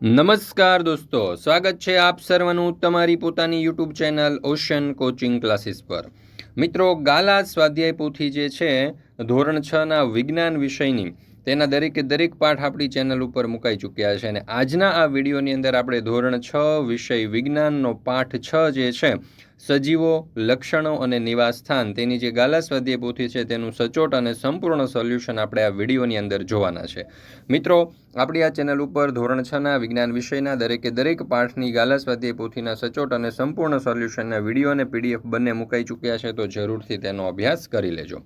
નમસ્કાર દોસ્તો, સ્વાગત છે આપ સર્વનું તમારી પોતાની YouTube channel ocean coaching classes પર. મિત્રો, ગાલા સ્વાધ્યાય પોથી જે છે, ધોરણ છના વિજ્ઞાન વિષયની, તેના દરેકે દરેક પાઠ આપણી ચેનલ ઉપર મુકાઈ ચૂક્યા છે અને આજના આ વિડીયોની અંદર આપણે ધોરણ છ વિષય વિજ્ઞાનનો પાઠ છ જે છે સજીવો, લક્ષણો અને નિવાસસ્થાન તેની જે ગાલા સ્વાધ્યાય છે તેનું સચોટ અને સંપૂર્ણ સોલ્યુશન આપણે આ વિડીયોની અંદર જોવાના છે. મિત્રો, આપણી આ ચેનલ ઉપર ધોરણ છના વિજ્ઞાન વિષયના દરેકે દરેક પાઠની ગાલા સ્વાધ્યાય સચોટ અને સંપૂર્ણ સોલ્યુશનના વીડિયો અને પીડીએફ બંને મુકાઈ ચૂક્યા છે તો જરૂરથી તેનો અભ્યાસ કરી લેજો.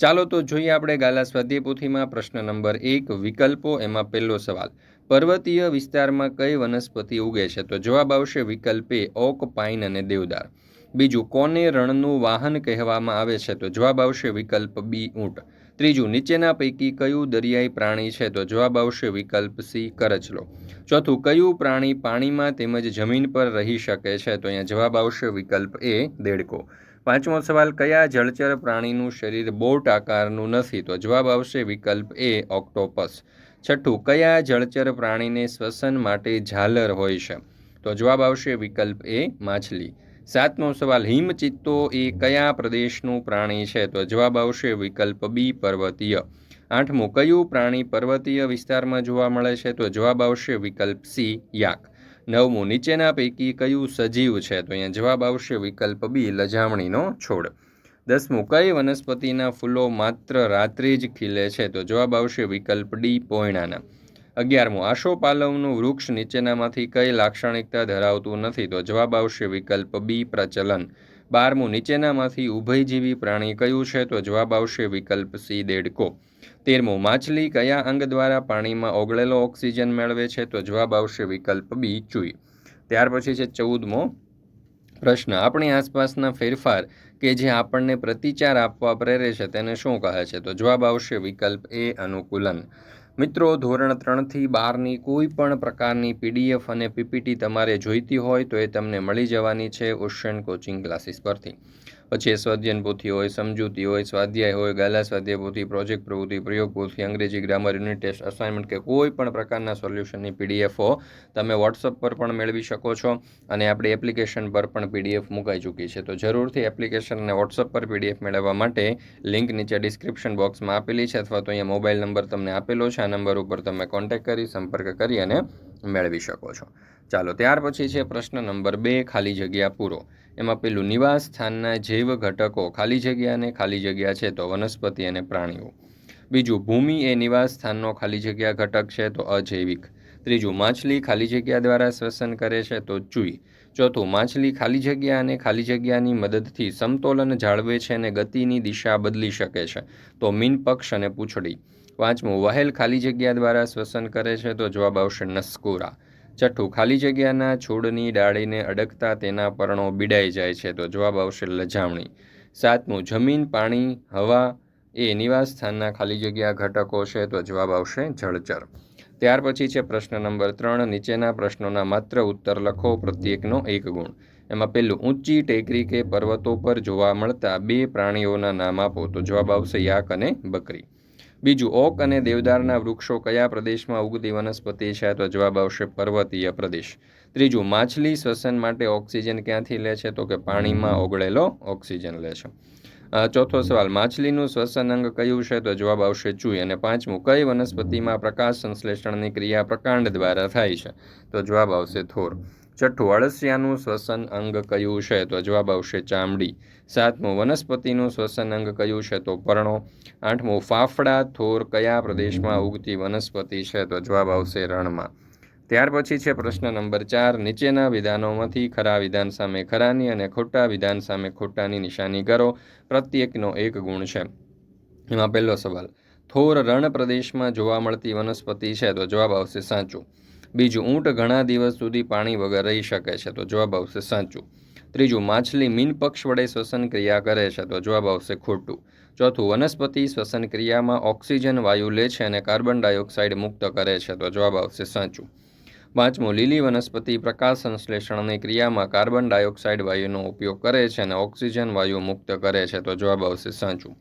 ચાલો તો જોઈએ આપણે ગાલા સ્વાધ્યાય પ્રશ્ન નંબર એક, વિકલ્પો, એમાં પહેલો સવાલ. પર્વતીય વિસ્તારમાં કઈ વનસ્પતિ ઉગે છે? તો જવાબ આવશે વિકલ્પ એ ઓક, પાઇન અને દેવદાર. બીજું, કોને રણનું વાહન કહેવામાં આવે છે? તો જવાબ આવશે વિકલ્પ બી, ઊંટ. ત્રીજું, નીચેના પૈકી કયું દરિયાઈ પ્રાણી છે? તો જવાબ આવશે વિકલ્પ સી, કરચલો. ચોથું, કયું પ્રાણી પાણીમાં તેમજ જમીન પર રહી શકે છે? તો અહીંયા જવાબ આવશે વિકલ્પ એ, દેડકો. પાંચમો સવાલ, કયા જળચર પ્રાણીનું શરીર બોટ આકારનું નથી? તો જવાબ આવશે વિકલ્પ એ, ઓક્ટોપસ. છઠ્ઠું, કયા જળચર પ્રાણીને શ્વસન માટે ઝાલર હોય છે? તો જવાબ આવશે વિકલ્પ એ, માછલી. સાતમો સવાલ, હિમચિત્તો એ કયા પ્રદેશનું પ્રાણી છે? તો જવાબ આવશે વિકલ્પ બી, પર્વતીય. આઠમું, કયું પ્રાણી પર્વતીય વિસ્તારમાં જોવા મળે છે? તો જવાબ આવશે વિકલ્પ સી, યાક. નવમું, નીચેના પૈકી કયું સજીવ છે? તો અહીંયા જવાબ આવશે વિકલ્પ બી, લજામણીનો છોડ. દસમું, કઈ વનસ્પતિના ફૂલો માત્ર રાત્રે જ ખીલે છે? તો જવાબ આવશે વિકલ્પ ડી, પોયણાના. અગિયારમું આશોપાલવનું વૃક્ષ નીચેનામાંથી કઈ લાક્ષણિકતા ધરાવતું નથી? તો જવાબ આવશે વિકલ્પ બી, પ્રચલન. બારમું, નીચેનામાંથી ઉભયજીવી પ્રાણી કયું છે? તો જવાબ આવશે વિકલ્પ સી, દેડકો. તેરમું, માછલી કયા અંગ દ્વારા પાણીમાં ઓગળેલો ઓક્સિજન મેળવે છે? તો જવાબ આવશે વિકલ્પ બી, ચુઈ. ત્યાર પછી છે ચૌદમો પ્રશ્ન. આપણી આસપાસના ફેરફાર કે જે આપણને પ્રતિચાર આપવા પ્રેરે છે તેને શું કહે છે? તો જવાબ આવશે વિકલ્પ એ, અનુકૂલન. મિત્રો, ધોરણ ત્રણથી બારની કોઈ પણ પ્રકારની પીડીએફ અને પીપીટી તમારે જોઈતી હોય તો એ તમને મળી જવાની છે ઓશિયન કોચિંગ ક્લાસીસ પરથી. પછી સ્વાધ્યન પોથી હોય, સમજૂતી હોય, સ્વાધ્યાય હોય, ગાલા સ્વાધ્યાય પોથી, પ્રોજેક્ટ પ્રવૃત્તિ, પ્રયોગ પોથી, અંગ્રેજી ગ્રામર, યુનિટ ટેસ્ટ, અસાઇનમેન્ટ કે કોઈ પણ પ્રકારના સોલ્યુશનની પીડીએફો તમે વોટ્સઅપ પર પણ મેળવી શકો છો અને આપણી એપ્લિકેશન પર પણ પીડીએફ મુકાઈ ચૂકી છે. તો જરૂરથી એપ્લિકેશન અને વોટ્સઅપ પર પીડીએફ મેળવવા માટે લિંક નીચે ડિસ્ક્રિપ્શન બોક્સમાં આપેલી છે અથવા તો અહીંયા મોબાઈલ નંબર તમને આપેલો છે. આ નંબર ઉપર તમે કોન્ટેક્ટ કરી, સંપર્ક કરી અને મેળવી શકો છો. ચાલો, ત્યાર પછી છે પ્રશ્ન નંબર બે, ખાલી જગ્યા પૂરો. એમાં પેલું નિવાસ સ્થાનના જૈવ ઘટકો ખાલી જગ્યા અને ખાલી જગ્યા છે તો વનસ્પતિ અને પ્રાણીઓ. બીજું, ભૂમિ એ નિવાસ સ્થાનનો ખાલી જગ્યા ઘટક છે તો અજૈવિક. ત્રીજું, માછલી ખાલી જગ્યા દ્વારા શ્વસન કરે છે તો ચૂઈ. ચોથું, માછલી ખાલી જગ્યા અને ખાલી જગ્યાની મદદથી સમતોલન જાળવે છે અને ગતિની દિશા બદલી શકે છે તો મીનપક્ષ અને પૂંછડી. પાંચમું, વહેલ ખાલી જગ્યા દ્વારા શ્વસન કરે છે તો જવાબ આવશે નસ્કુરા. છઠ્ઠું, ખાલી જગ્યાના છોડની ડાળીને અડકતા તેના પર્ણો બીડાઈ જાય છે તો જવાબ આવશે લજામણી. સાતમું, જમીન, પાણી, હવા એ નિવાસ સ્થાનના ખાલી જગ્યા ઘટકો છે તો જવાબ આવશે જળચર. ત્યાર પછી છે પ્રશ્ન નંબર ત્રણ, નીચેના પ્રશ્નોના માત્ર ઉત્તર લખો પ્રત્યેકનો એક ગુણ. એમાં પહેલું, ઊંચી ટેકરી કે પર્વતો પર જોવા મળતા બે પ્રાણીઓના નામ આપો તો જવાબ આવશે યાક અને બકરી. બીજું, ઓક અને દેવદારના વૃક્ષો કયા પ્રદેશમાં ઉગતી વનસ્પતિ છે? તો જવાબ આવશે પર્વતીય પ્રદેશ. ત્રીજું, માછલી શ્વસન માટે ઓક્સિજન ક્યાંથી લે છે? તો કે પાણીમાં ઓગળેલો ઓક્સિજન લે છે. ચોથો સવાલ, માછલીનું શ્વસન અંગ કયું છે? તો જવાબ આવશે ચૂઈ. અને પાંચમું, કઈ વનસ્પતિમાં પ્રકાશ સંશ્લેષણની ક્રિયા પ્રકાંડ દ્વારા થાય છે? તો જવાબ આવશે થોર. છઠ્ઠું અળસિયાનું શ્વસન અંગ કયું છે? તો જવાબ આવશે ચામડી. સાતમું, વનસ્પતિનું શ્વસન અંગ કયું છે? તો પર્ણો. આઠમું, ફાફડા, થોર કયા પ્રદેશમાં ઉગતી વનસ્પતિ છે? તો જવાબ આવશે રણમાં. ત્યાર પછી છે પ્રશ્ન નંબર ચાર. નીચેના વિધાનોમાંથી ખરા વિધાન સામે ખરાની અને ખોટા વિધાન સામે ખોટાની નિશાની કરો. પ્રત્યેકનો એક ગુણ છે. એમાં પહેલો સવાલ. થોર રણ પ્રદેશમાં જોવા મળતી વનસ્પતિ છે? તો જવાબ આવશે સાચું. બીજું, ઊંટ ઘણા દિવસ સુધી પાણી વગર રહી શકે છે, તો જવાબ આવશે સાચું. ત્રીજું, માછલી મીન પક્ષ વડે શ્વસન ક્રિયા કરે છે, તો જવાબ આવશે ખોટું. ચોથું, વનસ્પતિ શ્વસન ક્રિયામાં ઓક્સિજન, વાયુ લે છે અને કાર્બન ડાયોક્સાઇડ મુક્ત કરે છે, તો જવાબ આવશે સાચું. પાંચમું, લીલી વનસ્પતિ પ્રકાશ સંશ્લેષણની ક્રિયામાં કાર્બન ડાયોક્સાઇડ, વાયુનો ઉપયોગ કરે છે અને ઓક્સિજન, વાયુ મુક્ત કરે છે, તો જવાબ આવશે સાચું.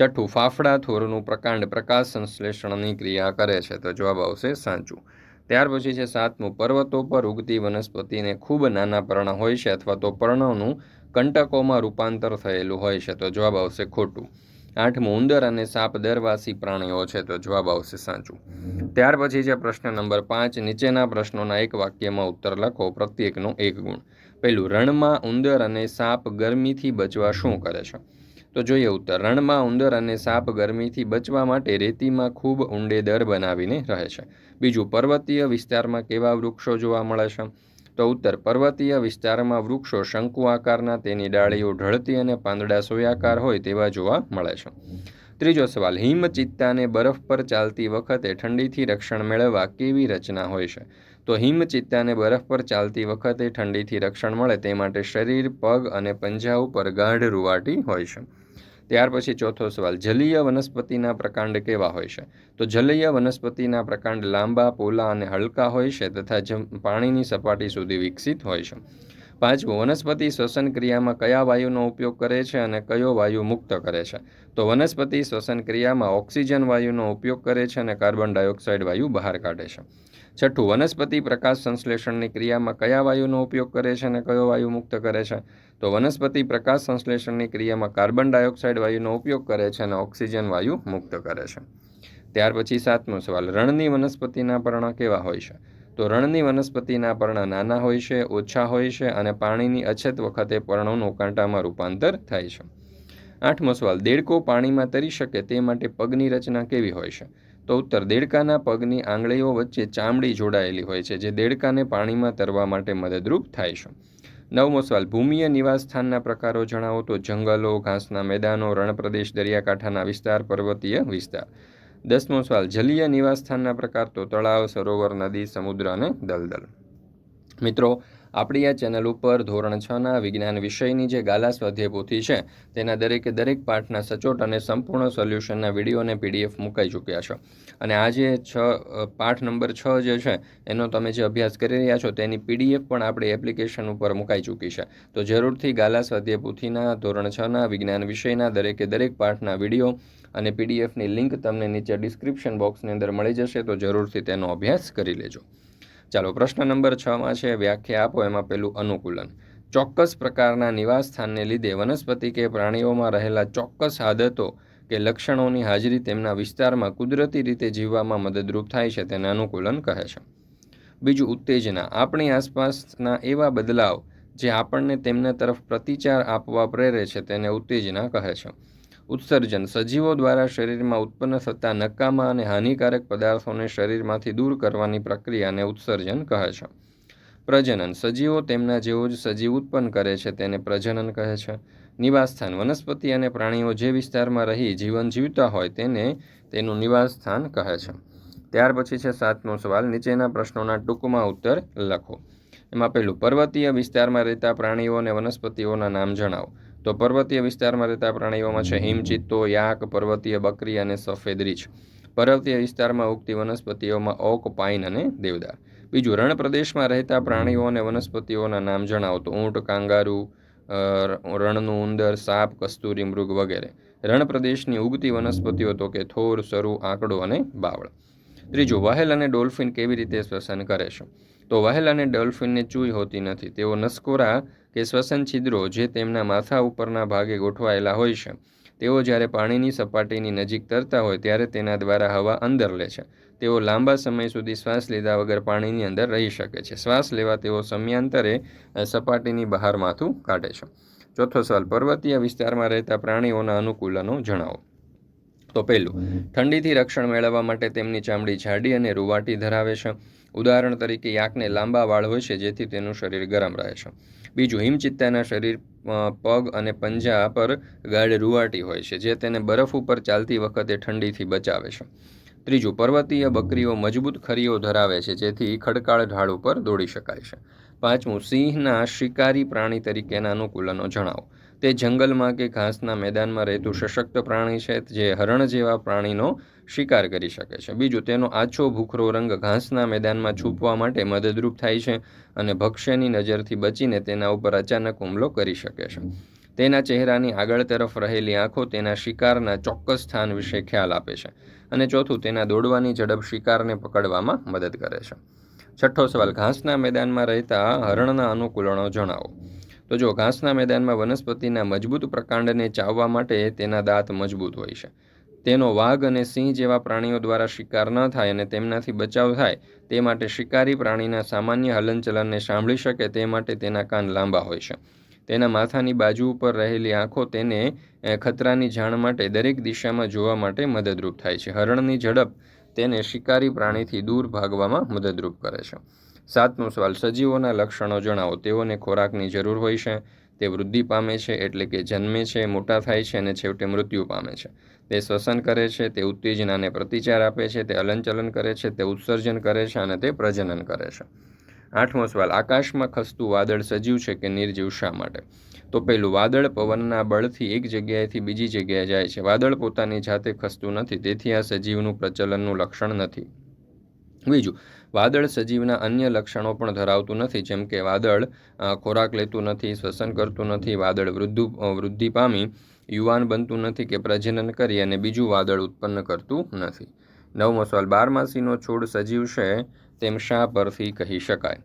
છઠ્ઠું, ફાફડા, થોરનું પ્રકાંડ પ્રકાશ સંશ્લેષણની ક્રિયા કરે છે, તો જવાબ આવશે સાચું. ત્યાર પછી છે સાતમું, પર્વતો પર ઉગતી વનસ્પતિને ખૂબ નાના પર્ણ હોય છે અથવા તો પર્ણોનું કંટકોમાં રૂપાંતર થયેલું હોય છે. તો જવાબ આવશે ખોટું. આઠમું, ઉંદર અને સાપ દરવાસી પ્રાણીઓ છે. તો જવાબ આવશે સાચું. ત્યાર પછી છે પ્રશ્ન નંબર પાંચ, નીચેના પ્રશ્નોના એક વાક્યમાં ઉત્તર લખો. પ્રત્યેકનો એક ગુણ. પહેલું, રણમાં ઉંદર અને સાપ ગરમીથી બચવા શું કરે છે? તો જોઈએ ઉત્તર રણમાં ઉંદર અને સાપ ગરમીથી બચવા માટે રેતીમાં ખૂબ ઊંડે દર બનાવીને રહે છે. બીજું, પર્વતીય વિસ્તારમાં કેવા વૃક્ષો જોવા મળે છે? તો ઉત્તર, પર્વતીય વિસ્તારમાં વૃક્ષો શંકુ આકારના, તેની ડાળીઓ ઢળતી અને પાંદડા સોયાકાર હોય તેવા જોવા મળે છે. ત્રીજો સવાલ, હિમચિત્તાને બરફ પર ચાલતી વખતે ઠંડીથી રક્ષણ મેળવવા કેવી રચના હોય છે? તો હિમચિત્તાને બરફ પર ચાલતી વખતે ઠંડીથી રક્ષણ મળે તે માટે શરીર, પગ અને પંજા ઉપર ગાઢ રૂવાટી હોય છે. ત્યાર પછી ચોથો સવાલ, જલીય વનસ્પતિના પ્રકાંડ કેવા હોય છે? તો જલીય વનસ્પતિના પ્રકાંડ લાંબા, પોલા અને હલકા હોય છે તથા પાણીની સપાટી સુધી વિકસિત હોય છે. પાંચમું, વનસ્પતિ શ્વસન ક્રિયામાં કયા વાયુનો ઉપયોગ કરે છે અને કયો વાયુ મુક્ત કરે છે? તો વનસ્પતિ શ્વસન ક્રિયામાં ઓક્સિજન વાયુનો ઉપયોગ કરે છે અને કાર્બન ડાયોક્સાઇડ વાયુ બહાર કાઢે છે. છઠ્ઠું, વનસ્પતિ પ્રકાશ સંશ્લેષણની ક્રિયામાં કયા વાયુનો ઉપયોગ કરે છે અને કયો વાયુ મુક્ત કરે છે? તો વનસ્પતિ પ્રકાશ સંશ્લેષણની ક્રિયામાં કાર્બન ડાયોક્સાઇડ વાયુનો ઉપયોગ કરે છે અને ઓક્સિજન વાયુ મુક્ત કરે છે. ત્યાર પછી સાતમો સવાલ, રણની વનસ્પતિના પર્ણ કેવા હોય છે? તો રણની વનસ્પતિના પર્ણ નાના હોય છે, ઓછા હોય છે અને પાણીની અછત વખતે પર્ણોનું કાંટામાં રૂપાંતર થાય છે. આઠમો સવાલ, દેડકો પાણીમાં તરી શકે તે માટે પગની રચના કેવી હોય છે? તો ઉત્તર, દેડકાના પગની આંગળીઓ વચ્ચે ચામડી જોડાયેલી હોય છે, જે દેડકાને પાણીમાં તરવા માટે મદદરૂપ થાય છે. નવમો સવાલ, ભૂમિય નિવાસસ્થાનના પ્રકારો જણાવો તો જંગલો, ઘાસના મેદાનો, રણપ્રદેશ, દરિયાકાંઠાના વિસ્તાર, પર્વતીય વિસ્તાર. દસમો સવાલ, જલીય નિવાસસ્થાનના પ્રકાર તો તળાવ, સરોવર, નદી, સમુદ્ર અને દલદલ. મિત્રો આપણી આ ચેનલ ઉપર ધોરણ છના વિજ્ઞાન વિષયની જે ગાલા સ્વાધ્યાય પોથી છે, તેના દરેકે દરેક પાઠના સચોટ અને સંપૂર્ણ સોલ્યુશનના વીડિયો અને પીડીએફ મુકાઈ ચૂક્યા છે. અને આજે છ પાઠ નંબર છ જે છે, એનો તમે જે અભ્યાસ કરી રહ્યા છો, તેની પીડીએફ પણ આપણી એપ્લિકેશન ઉપર મુકાઈ ચૂકી છે. તો જરૂરથી ગાલા સ્વાધ્યાય પોથીના ધોરણ છના વિજ્ઞાન વિષયના દરેકે દરેક પાઠના વીડિયો અને પીડીએફની લિંક તમને નીચે ડિસ્ક્રિપ્શન બોક્સની અંદર મળી જશે, તો જરૂરથી તેનો અભ્યાસ કરી લેજો. ચાલો, પ્રશ્ન નંબર છમાં છે, વ્યાખ્યા આપો, એમાં પેલું અનુકૂલન. ચોક્કસ પ્રકારના નિવાસ સ્થાનને લીધે વનસ્પતિ કે પ્રાણીઓમાં રહેલા ચોક્કસ આદતો કે લક્ષણોની હાજરી તેમના વિસ્તારમાં કુદરતી રીતે જીવવામાં મદદરૂપ થાય છે, તેને અનુકૂલન કહે છે. બીજું, ઉત્તેજના. આપણી આસપાસના એવા બદલાવ જે આપણને તેમના તરફ પ્રતિચાર આપવા પ્રેરે છે, તેને ઉત્તેજના કહે છે. ઉત્સર્જન. સજીવો દ્વારા શરીરમાં ઉત્પન્ન થતા નકામા અને હાનિકારક પદાર્થોને શરીરમાંથી દૂર કરવાની પ્રક્રિયાને ઉત્સર્જન કહે છે. પ્રજનન. સજીવો તેમના જેવો જ સજીવ ઉત્પન્ન કરે છે, તેને પ્રજનન કહે છે. નિવાસસ્થાન. વનસ્પતિ અને પ્રાણીઓ જે વિસ્તારમાં રહી, જીવન જીવતા હોય, તેને તેનું નિવાસસ્થાન કહે છે. ત્યાર પછી છે સાતમો સવાલ. નીચેના પ્રશ્નોના ટૂંકમાં ઉત્તર લખો. એમાં પહેલું, પર્વતીય વિસ્તારમાં રહેતા પ્રાણીઓ અને વનસ્પતિઓના નામ જણાવો. તો પર્વતીય વિસ્તારમાં રહેતા પ્રાણીઓમાં છે હિમચિત્તો, યાક, પર્વતીય બકરી અને સફેદ રીછ. પર્વતીય વિસ્તારમાં ઉગતી વનસ્પતિઓમાં ઓક, પાઇન અને દેવદાર. બીજું રણ પ્રદેશમાં રહેતા પ્રાણીઓ અને વનસ્પતિઓના નામ જણાવો તો ઊંટ, કાંગારૂ રણનું ઉંદર, સાપ, કસ્તુરી, મૃગ વગેરે. રણ પ્રદેશની ઉગતી વનસ્પતિઓ તો કે થોર, સરુ, આંકડો અને બાવળ. ત્રીજું, વહેલ અને ડોલ્ફિન કેવી રીતે શ્વસન કરે છે? તો વહેલ અને ડોલ્ફિનને ચૂઈ હોતી નથી. તેઓ નસકોરા કે શ્વસન છિદ્રો જે તેમના માથા ઉપરના ભાગે ગોઠવાયેલા હોય છે. તેઓ જ્યારે પાણીની સપાટીની નજીક તરતા હોય ત્યારે તેના દ્વારા હવા અંદર લે છે. તેઓ લાંબા સમય સુધી શ્વાસ લીધા વગર પાણીની અંદર રહી શકે છે. શ્વાસ લેવા તેઓ સમયાંતરે સપાટીની બહાર માથું કાઢે છે. ચોથો સવાલ, પર્વતીય વિસ્તારમાં રહેતા પ્રાણીઓના અનુકૂલનો જણાવો. તો પહેલું, ઠંડીથી રક્ષણ મેળવવા માટે તેમની ચામડી જાડી અને રૂવાટી ધરાવે છે. ઉદાહરણ તરીકે યાકને લાંબા વાળ હોય છે, જેથી તેનું શરીર ગરમ રહે છે. બીજું, હિમચિત્તાના શરીર પગ અને પંજા પર ગાઢ રૂવાટી હોય છે, જે તેને બરફ ઉપર ચાલતી વખતે ઠંડીથી બચાવે છે. ત્રીજું, પર્વતીય બકરીઓ મજબૂત ખરીઓ ધરાવે છે, જેથી ખડકાળ ઢાળ ઉપર દોડી શકાય છે. પાંચમું, સિંહના શિકારી પ્રાણી તરીકેના અનુકૂલનો જણાવો. તે જંગલમાં કે ઘાસના મેદાનમાં રહેતું સશક્ત પ્રાણી છે જે હરણ જેવા પ્રાણીનો શિકાર કરી શકે છે. બીજું, તેનો આછો ભૂખરો રંગ ઘાસના મેદાનમાં છૂપવા માટે મદદરૂપ થાય છે અને ભક્ષ્યની નજરથી બચીને તેના ઉપર અચાનક હુમલો કરી શકે છે. તેના ચહેરાની આગળ તરફ રહેલી આંખો તેના શિકારના ચોક્કસ સ્થાન વિશે ખ્યાલ આપે છે અને ચોથું, તેના દોડવાની ઝડપ શિકારને પકડવામાં મદદ કરે છે. છઠ્ઠો સવાલ, ઘાસના મેદાનમાં રહેતા હરણના અનુકૂલનો જણાવો. તો જો ઘાસના મેદાનમાં વનસ્પતિના મજબૂત પ્રકાંડને ચાવવા માટે તેના દાંત મજબૂત હોય છે. તેનો વાઘ અને સિંહ જેવા પ્રાણીઓ દ્વારા શિકાર ન થાય અને તેમનાથી બચાવ થાય, તે માટે શિકારી પ્રાણીના સામાન્ય હલનચલનને સાંભળી શકે તે માટે તેના કાન લાંબા હોય છે. તેના માથાની બાજુ ઉપર રહેલી આંખો તેને ખતરાની જાણ માટે દરેક દિશામાં જોવા માટે મદદરૂપ થાય છે. હરણની ઝડપ તેને શિકારી પ્રાણીથી દૂર ભાગવામાં મદદરૂપ કરે છે. સાતમો સવાલ, સજીવોના લક્ષણો જણાવો. તેઓને ખોરાકની જરૂર હોય છે, તે વૃદ્ધિ પામે છે, એટલે કે જન્મે છે, મોટા થાય છે અને છેવટે મૃત્યુ પામે છે. તે શ્વસન કરે છે, તે ઉત્તેજનાને પ્રતિચાર આપે છે, તે હલનચલન કરે છે, તે ઉત્સર્જન કરે છે અને તે પ્રજનન કરે છે. આઠમો સવાલ, આકાશમાં ખસતું વાદળ સજીવ છે કે નિર્જીવ શા માટે? તો પહેલું, વાદળ પવનના બળથી એક જગ્યાએથી બીજી જગ્યાએ જાય છે. વાદળ પોતાની જાતે ખસતું નથી, તેથી આ સજીવનું પ્રચલનનું લક્ષણ નથી. બીજું વાદળ સજીવના અન્ય લક્ષણો પણ ધરાવતું નથી, જેમ કે વાદળ ખોરાક લેતું નથી, શ્વસન કરતું નથી, વાદળ વૃદ્ધુ વૃદ્ધિ પામી, યુવાન બનતું નથી કે પ્રજનન કરી અને બીજું વાદળ ઉત્પન્ન કરતું નથી. નવમો સવાલ, બારમાસીનો છોડ સજીવ છે તેમ શા પરથી કહી શકાય?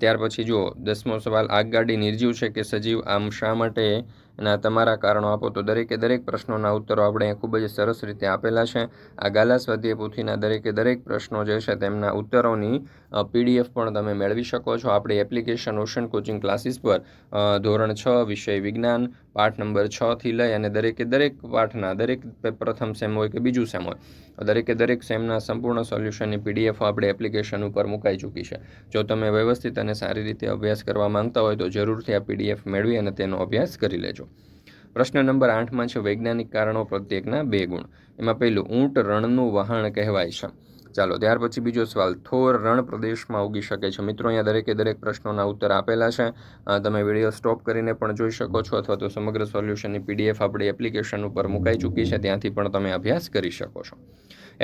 ત્યાર પછી જુઓ, દસમો સવાલ આગગાડી નિર્જીવ છે કે સજીવ? આમ શા માટે એના તમારા કારણો આપો તો દરેકે દરેક પ્રશ્નોના ઉત્તરો આપણે ખૂબ જ સરસ રીતે આપેલા છે. આ ગાલા સ્વાધ્યાય પોથીના દરેકે દરેક પ્રશ્નો જે છે તેમના ઉત્તરોની પીડીએફ પણ તમે મેળવી શકો છો. આપણી એપ્લિકેશન ઓશન કોચિંગ ક્લાસીસ પર ધોરણ છ વિષય વિજ્ઞાન પાઠ નંબર છથી લઈ અને દરેકે દરેક પાઠના, દરેક પ્રથમ સેમ હોય કે બીજું સેમ હોય દરેકે દરેક સેમના સંપૂર્ણ સોલ્યુશનની પીડીએફ આપણે એપ્લિકેશન ઉપર મુકાઈ ચૂકી છે. જો તમે વ્યવસ્થિત અને સારી રીતે અભ્યાસ કરવા માંગતા હોય તો જરૂરથી આ પીડીએફ મેળવી અને તેનો અભ્યાસ કરી લેજો. પ્રશ્ન નંબર આઠમાં છે, વૈજ્ઞાનિક કારણો પ્રત્યેકના બે ગુણ. એમાં પહેલું, ઊંટ રણનું વહાણ કહેવાય છે. ચાલો, ત્યાર પછી બીજો સવાલ. થોર રણ પ્રદેશમાં ઉગી શકે છે. મિત્રો, અહીંયા દરેકે દરેક પ્રશ્નોના ઉત્તર આપેલા છે. તમે વીડિયો સ્ટોપ કરીને પણ જોઈ શકો છો અથવા તો સમગ્ર સોલ્યુશનની પીડીએફ આપણી એપ્લિકેશન ઉપર મુકાઈ ચૂકી છે. ત્યાંથી પણ તમે અભ્યાસ કરી શકો છો.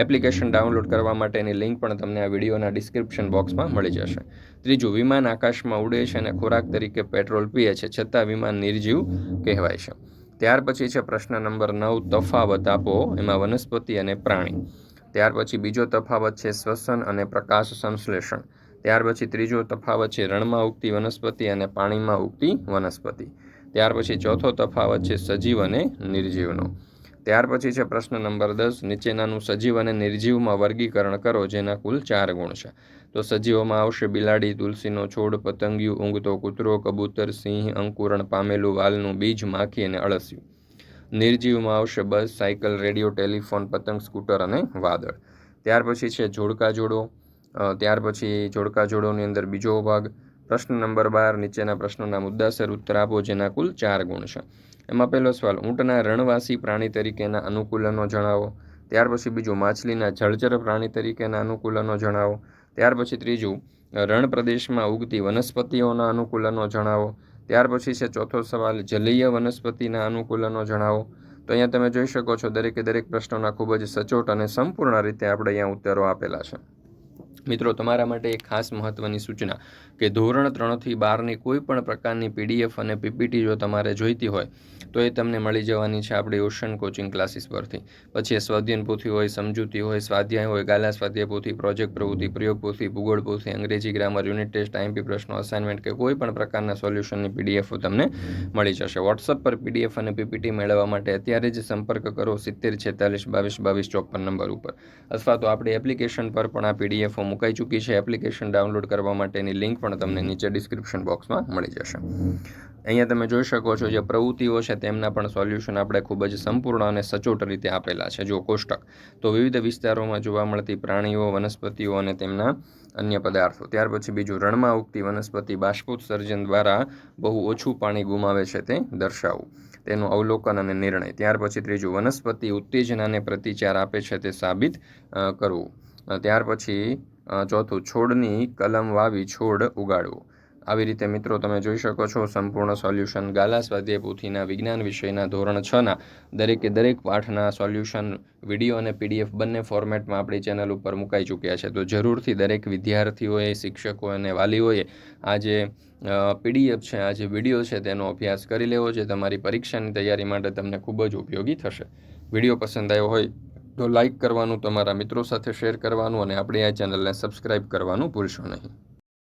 એપ્લિકેશન ડાઉનલોડ કરવા માટેની લિંક પણ તમને આ વિડીયોના ડિસ્ક્રિપ્શન બોક્સમાં મળી જશે. ત્રીજું, વિમાન આકાશમાં ઉડે છે અને ખોરાક તરીકે પેટ્રોલ પીએ છે, છતાં વિમાન નિર્જીવ કહેવાય છે. ત્યાર પછી છે પ્રશ્ન નંબર નવ, તફાવત આપો. એમાં વનસ્પતિ અને પ્રાણી. ત્યાર પછી બીજો તફાવત છે શ્વસન અને પ્રકાશ સંશ્લેષણ. ત્યાર પછી ત્રીજો તફાવત છે રણમાં ઉગતી વનસ્પતિ અને પાણીમાં ઉગતી વનસ્પતિ. ત્યાર પછી ચોથો તફાવત છે સજીવ અને નિર્જીવનો. ત્યાર પછી છે પ્રશ્ન નંબર દસ, નીચેનાનું સજીવ અને નિર્જીવમાં વર્ગીકરણ કરો, જેના કુલ ચાર ગુણ છે. તો સજીવોમાં આવશે બિલાડી, તુલસીનો છોડ, પતંગિયું, ઊંઘતો કૂતરો, કબૂતર, સિંહ, અંકુરણ, પામેલું વાલનું બીજ, માખી અને અળસિયું. નિર્જીવમાં આવશે બસ, સાયકલ, રેડિયો, ટેલિફોન, પતંગ, સ્કૂટર અને વાદળ. ત્યાર પછી છે જોડકા જોડો. ત્યાર પછી જોડકા જોડોની અંદર બીજો ભાગ. પ્રશ્ન નંબર બાર, નીચેના પ્રશ્નોના મુદ્દાસર ઉત્તર આપો, જેના કુલ ચાર ગુણ છે. એમાં પહેલો સવાલ, ઊંટના રણવાસી પ્રાણી તરીકેના અનુકૂલનો જણાવો. ત્યાર પછી બીજું, માછલીના જળચર પ્રાણી તરીકેના અનુકૂલનો જણાવો. ત્યાર પછી ત્રીજું, રણ પ્રદેશમાં ઉગતી વનસ્પતિઓના અનુકૂલનો જણાવો. ત્યાર પછી છે ચોથો સવાલ, જલીય વનસ્પતિના અનુકૂલનો જણાવો. તો અહીંયા તમે જોઈ શકો છો, દરેકે દરેક પ્રશ્નોના ખૂબ જ સચોટ અને સંપૂર્ણ રીતે આપણે અહીંયા ઉત્તરો આપેલા છે. મિત્રો, તમારા માટે એક ખાસ મહત્ત્વની સૂચના કે ધોરણ ત્રણથી બારની કોઈ પણ પ્રકારની પીડીએફ અને પીપીટી જો તમારે જોઈતી હોય, તો એ તમને મળી જવાની છે આપણી ઓશન કોચિંગ ક્લાસીસ પરથી. પછી એ સ્વાધ્યન પોથી હોય, સમજૂતી હોય, સ્વાધ્યાય હોય, ગાલા સ્વાધ્યાય પોથી, પ્રોજેક્ટ પ્રવૃત્તિ, પ્રયોગ પોથી, ભૂગોળ પોથી, અંગ્રેજી ગ્રામર, યુનિટ ટેસ્ટ આઈએમપી પ્રશ્નો, અસાઇનમેન્ટ કે કોઈ પણ પ્રકારના સોલ્યુશનની પીડીએફ તમને મળી જશે. વોટ્સઅપ પર પીડીએફ અને પીપીટી મેળવવા માટે અત્યારે જ સંપર્ક કરો સિત્તેર છેતાલીસ બાવીસ બાવીસ ચોપન નંબર ઉપર. અથવા તો આપણી એપ્લિકેશન પર પણ આ પીડીએફો મુકાઈ ચૂકી છે એપ્લિકેશન ડાઉનલોડ કરવા માટેની લિંક પણ તમને નીચે ડિસ્ક્રિપ્શન બોક્સમાં મળી જશે. અહીંયા તમે જોઈ શકો છો જે પ્રવૃત્તિઓ છે તેમના પણ સોલ્યુશન આપણે ખૂબ જ સંપૂર્ણ અને સચોટ રીતે આપેલા છે. જો કોષ્ટક, તો વિવિધ વિસ્તારોમાં જોવા મળતી પ્રાણીઓ, વનસ્પતિઓ અને તેમના અન્ય પદાર્થો. ત્યાર પછી બીજું, રણમાં ઉગતી વનસ્પતિ બાષ્પોત્સર્જન દ્વારા બહુ ઓછું પાણી ગુમાવે છે તે દર્શાવવું તેનું અવલોકન અને નિર્ણય. ત્યાર પછી ત્રીજું, વનસ્પતિ ઉત્તેજનાને પ્રતિચાર આપે છે તે સાબિત કરવું. ત્યાર પછી ચોથું, છોડની કલમ વાવી છોડ ઉગાડવો. આવી રીતે મિત્રો તમે જોઈ શકો છો, સંપૂર્ણ સોલ્યુશન ગાલા સ્વાધ્યાય પોથીના વિજ્ઞાન વિષયના ધોરણ છના દરેકે દરેક પાઠના સોલ્યુશન, વીડિયો અને પીડીએફ બંને ફોર્મેટમાં આપણી ચેનલ ઉપર મુકાઈ ચૂક્યા છે. તો જરૂરથી દરેક વિદ્યાર્થીઓએ, શિક્ષકો અને વાલીઓએ આ જે પીડીએફ છે આ જે વીડિયો છે તેનો અભ્યાસ કરી લેવો છે. તમારી પરીક્ષાની તૈયારી માટે તમને ખૂબ જ ઉપયોગી થશે. વીડિયો પસંદ આવ્યો હોય તો લાઈક કરવાનું તમારા મિત્રો સાથે શેર કરવાનું અને આપણી આ ચેનલને સબસ્ક્રાઈબ કરવાનું ભૂલશો નહીં.